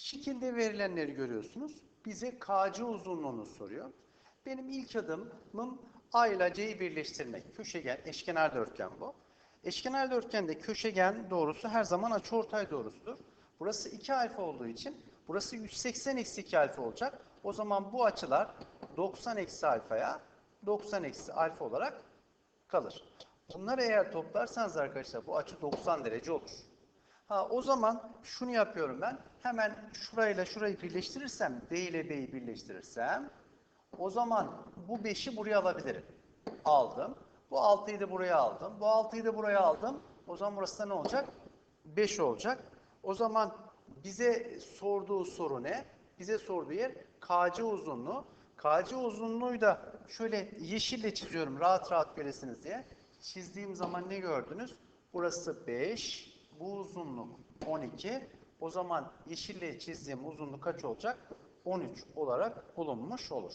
Şekilde verilenleri görüyorsunuz. Bize KC uzunluğunu soruyor. Benim ilk adımım A ile C'yi birleştirmek. Köşegen, eşkenar dörtgen bu. Eşkenar dörtgende köşegen doğrusu her zaman açıortay doğrusudur. Burası 2 alfa olduğu için burası 180 eksi 2 alfa olacak. O zaman bu açılar 90 eksi alfaya 90 eksi alfa olarak kalır. Bunları eğer toplarsanız arkadaşlar bu açı 90 derece olur. Ha o zaman şunu yapıyorum ben. Hemen şurayla şurayı birleştirirsem, B ile B'yi birleştirirsem o zaman bu 5'i buraya alabilirim. Aldım. Bu 6'yı da buraya aldım. Bu 6'yı da buraya aldım. O zaman burası da ne olacak? 5 olacak. O zaman bize sorduğu soru ne? Bize sorduğu yer KC uzunluğu. KC uzunluğu da şöyle yeşille çiziyorum rahat rahat göresiniz diye. Çizdiğim zaman ne gördünüz? Burası 5, bu uzunluk 12. O zaman yeşille çizdiğim uzunluk kaç olacak? 13 olarak bulunmuş olur.